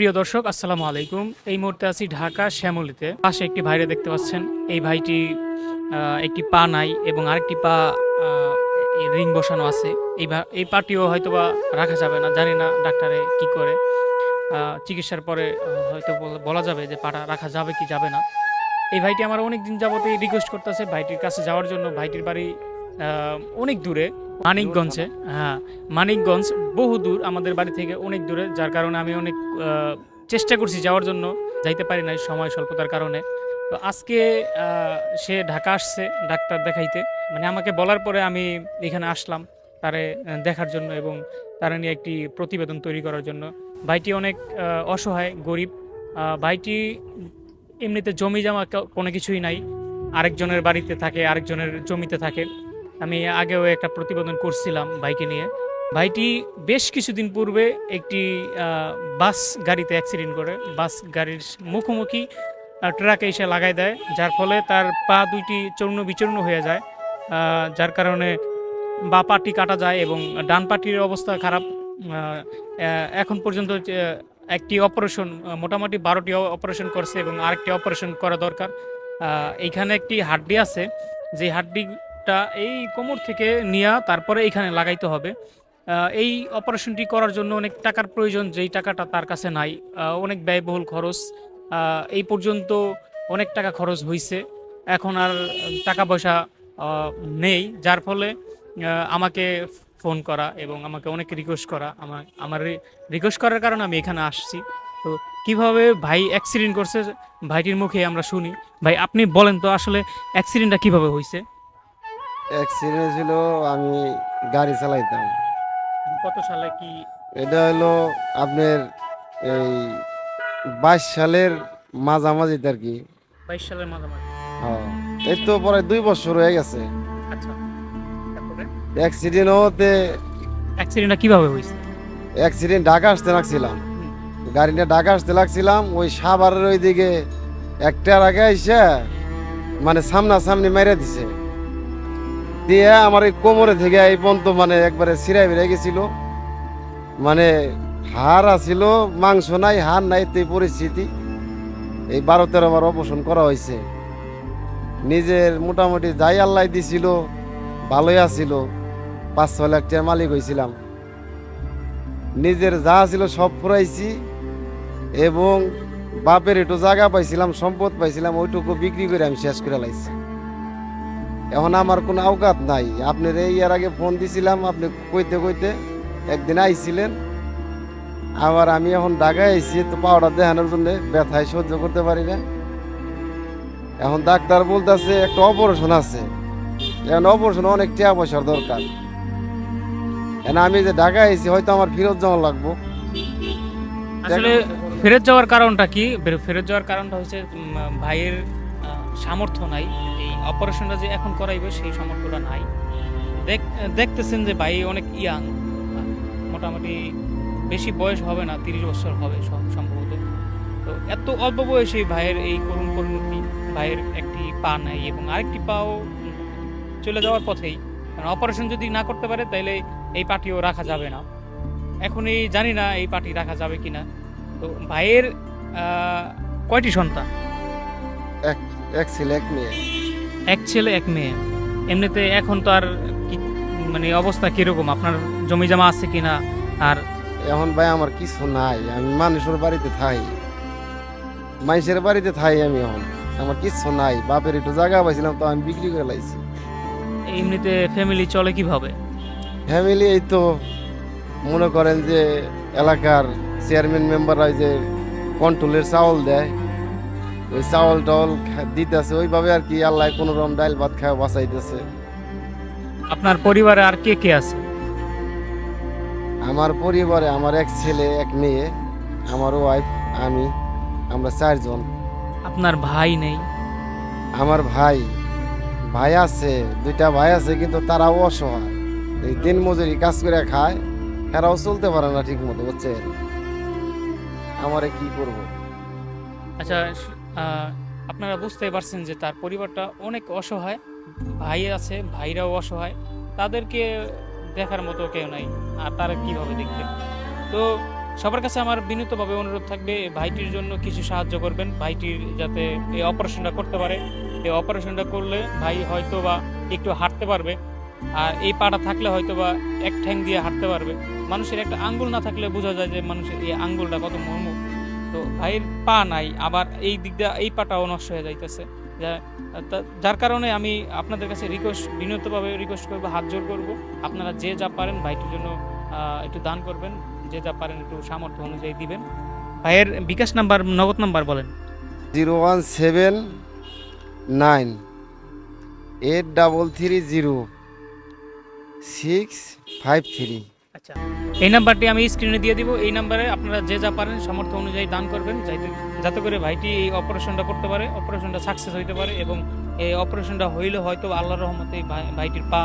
প্রিয় দর্শক, আসসালামু আলাইকুম। এই মুহূর্তে আছি ঢাকা শ্যামলীতে। পাশে একটি ভাইরে দেখতে পাচ্ছেন। এই ভাইটি একটি পা নাই এবং আরেকটি পা রিং বসানো আছে। এই এই পাটিও হয়তোবা রাখা যাবে না, জানি না ডাক্তারে কি করে। চিকিৎসার পরে হয়তো বলা যাবে যে পাটা রাখা যাবে কি যাবে না। এই ভাইটি আমার অনেক দিন যাবতই রিকোয়েস্ট করতেছে। ভাইটির কাছে যাওয়ার জন্য, ভাইটির বাড়ি অনেক দূরে। মানিকগঞ্জে হ্যাঁ মানিকগঞ্জ বহু দূর, আমাদের বাড়ি থেকে অনেক দূরে, যার কারণে আমি অনেক চেষ্টা করছি যাওয়ার জন্য, যাইতে পারি নাই সময় স্বল্পতার কারণে। তো আজকে সে ঢাকা আসছে ডাক্তার দেখাইতে। মানে আমাকে বলার পরে আমি এখানে আসলাম, তারে দেখার জন্য এবং তারা নিয়ে একটি প্রতিবেদন তৈরি করার জন্য। ভাইটি অনেক অসহায়, গরিব ভাইটি এমনিতে জমি জমা কোনো কিছুই নাই। আরেকজনের বাড়িতে থাকে, আরেকজনের জমিতে থাকে। আমি আগেও একটা প্রতিবেদন করছিলাম বাইকে নিয়ে। ভাইটি বেশ কিছুদিন পূর্বে একটি বাস গাড়িতে অ্যাক্সিডেন্ট করে। বাস গাড়ির মুখোমুখি ট্রাকে এসে লাগাই দেয়, যার ফলে তার পা দুইটি চূর্ণ বিচূর্ণ হয়ে যায় যার কারণে বা পাটি কাটা যায় এবং ডান পাটির অবস্থা খারাপ। এখন পর্যন্ত একটি অপারেশন মোটামুটি বারোটি অপারেশন করছে এবং আরেকটি অপারেশন করা দরকার। এইখানে একটি হাড্ডি আছে, যে হাড্ডিটা এই কোমর থেকে নিয়ে তারপরে এইখানে লাগাইতে হবে। এই অপারেশনটি করার জন্য অনেক টাকার প্রয়োজন, যেই টাকাটা তার কাছে নাই। অনেক ব্যয়বহুল খরচ। এই পর্যন্ত অনেক টাকা খরচ হয়েছে এখন আর টাকা পয়সা নেই। যার ফলে আমাকে ফোন করা এবং আমাকে অনেক রিকোয়েস্ট করা। আমার আমার রিকোয়েস্ট করার কারণে আমি এখানে আসছি। তো কীভাবে ভাই অ্যাক্সিডেন্ট করছে, ভাইটির মুখে আমরা শুনি। ভাই, আপনি বলেন তো আসলে অ্যাক্সিডেন্টটা কীভাবে হয়েছে অ্যাক্সিডেন্ট ছিল আমি গাড়ি চালাইতাম। কত সালে কি? এটা হলো আপনার এই বাইশ সালের মাঝামাঝিতে আর কি। বাইশ সালের মাঝামাঝি। হ্যাঁ এই তো পরে দুই বছর হয়ে গেছে। আচ্ছা অ্যাক্সিডেন্ট হতে অ্যাক্সিডেন্টটা কীভাবে হয়েছে? অ্যাক্সিডেন্ট ঢাকা আসতে লাগছিলাম। গাড়িটা ঢাকা আসতে লাগছিলাম ওই সাভারের ওই দিকে একটার আগে এসে মানে সামনাসামনি মেরে দিছে। দিয়ে আমার এই কোমরে থেকে এই পর্যন্ত মানে একবারে সিরাই বেড়ে গেছিল। মানে হাড় আছিল, মাংস নাই, হাড় নাই তো এই পরিস্থিতি। এই বারো তেরো বার অপারেশন করা হয়েছে। নিজের মোটামুটি যাই আল্লাহ দিছিল, ভালোই আছিল। পাঁচ ছয় লাখ টাকার মালিক হয়েছিলাম। নিজের যা ছিল সব ফুরাইছি এবং বাপের একটু জায়গা পাইছিলাম, সম্পদ পাইছিলাম, ওইটুকু বিক্রি করে আমি শেষ করে লাইছি। এখন আমার কোনো আওকাত নাই। আপনার এই এর আগে ফোন দিছিলাম আপনি কইতে কইতে একদিন আইছিলেন। আবার আমি এখন ঢাকায় আইছি তো পাওয়াটা দেখানোর জন্য ব্যথায় সহ্য করতে পারি না। এখন ডাক্তার বলতেছে একটা অপারেশন আছে। এখন অপারেশন অনেক টাকা পয়সার দরকার। এখন আমি যে ঢাকা আইছি হয়তো আমার ফেরত জমা লাগবো। আসলে ফেরত যাওয়ার কারণটা কি? ফেরত যাওয়ার কারণটা হচ্ছে ভাইয়ের সামর্থ্য নাই, এই অপারেশনটা যে এখন করাইবে সেই সামর্থ্যটা নাই। দেখ- দেখতেছেন যে ভাই অনেক ইয়াং মোটামুটি বেশি বয়স হবে না, তিরিশ বছর হবে সম- সম্ভবত। তো এত অল্প বয়সে ভাইয়ের এই করুণ পরিণতি, ভাইয়ের একটি পা নাই এবং আরেকটি পাও চলে যাওয়ার পথেই। কারণ অপারেশন যদি না করতে পারে তাহলে এই পাটিও রাখা যাবে না। এখনই জানি না এই পাটি রাখা যাবে কিনা। তো ভাইয়ের কয়টি সন্তান? এক ছেলে এক মেয়ে। এক ছেলে এক মেয়ে। এমনিতে এখন তো আর কি মানে অবস্থা কীরকম? আপনার জমি জমা আছে কিনা? আর এখন ভাই আমার কিছু নাই আমি মানুষের বাড়িতে থাই। মানুষের বাড়িতে থাই আমি এখন। আমার কিছু নাই বাপের একটু জায়গা পাইছিলাম তো আমি বিক্রি করে লাইছি। এমনিতে ফ্যামিলি চলে কীভাবে? ফ্যামিলি এই তো মনে করেন যে এলাকার চেয়ারম্যান মেম্বাররা যে কন্ট্রোলের চাউল দেয়। ওই চাউল টাউল দিতেছে ওইভাবে আর কি আল্লাহ কোনো রকম ডাইল ভাত খাওয়া বাঁচাইতেছে। আপনার পরিবারে আর কে কে আছে? আমার পরিবারে আমার এক ছেলে এক মেয়ে আমার ওয়াইফ আমি আমরা চারজন। আপনার ভাই নেই? আমার ভাই ভাই আছে দুইটা ভাই আছে কিন্তু তারাও অসহায়। এই দিন মজুরি কাজ করে খায় এরাও চলতে পারে না ঠিক মতো বুঝছেন? আমারে কি করব? আচ্ছা আপনারা বুঝতেই পারছেন যে তার পরিবারটা অনেক অসহায়, ভাই আছে, ভাইরাও অসহায়, তাদেরকে দেখার মতো কেউ নাই, আর তারা কীভাবে দেখবে? তো সবার কাছে আমার বিনীতভাবে অনুরোধ থাকবে ভাইটির জন্য কিছু সাহায্য করবেন ভাইটির যাতে এই অপারেশনটা করতে পারে। এই অপারেশনটা করলে ভাই হয়তো বা একটু হাঁটতে পারবে, আর এই পাটা থাকলে হয়তো বা এক ঠ্যাং দিয়ে হাঁটতে পারবে। মানুষের একটা আঙ্গুল না থাকলে বোঝা যায় যে মানুষের এই আঙ্গুলটা কত মর্ম তো ভাইয়ের পা নাই আবার এই দিক দিয়ে এই পাটাও নষ্ট হয়ে যাইতেছে। যার কারণে আমি আপনাদের কাছে রিকোয়েস্ট বিনীতভাবে রিকোয়েস্ট করব হাত জোর করব। আপনারা যে যা পারেন ভাইটির জন্য একটু দান করবেন। যে যা পারেন একটু সামর্থ্য অনুযায়ী দিবেন। ভাইয়ের বিকাশ নাম্বার নগদ নাম্বার বলেন। Zero one seven nine eight double three zero six five three. আচ্ছা। এই নাম্বারটি আমি স্ক্রিনে দিয়ে দিব। এই নাম্বারে আপনারা যে যা পারেন সামর্থ্য অনুযায়ী দান করবেন, যাতে করে ভাইটি এই অপারেশনটা করতে পারে, অপারেশনটা সাকসেস হইতে পারে এবং এই অপারেশনটা হইলে হয়তো আল্লাহর রহমতে ভাইটির পা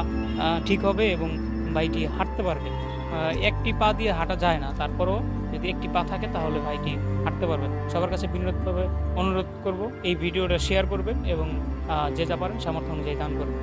ঠিক হবে এবং ভাইটি হাঁটতে পারবে। একটি পা দিয়ে হাঁটা যায় না, তারপরও যদি একটি পা থাকে তাহলে ভাইটি হাঁটতে পারবে। সবার কাছে বিনোদভাবে অনুরোধ করব, এই ভিডিওটা শেয়ার করবেন এবং যে যা পারেন সামর্থ্য অনুযায়ী দান করবেন।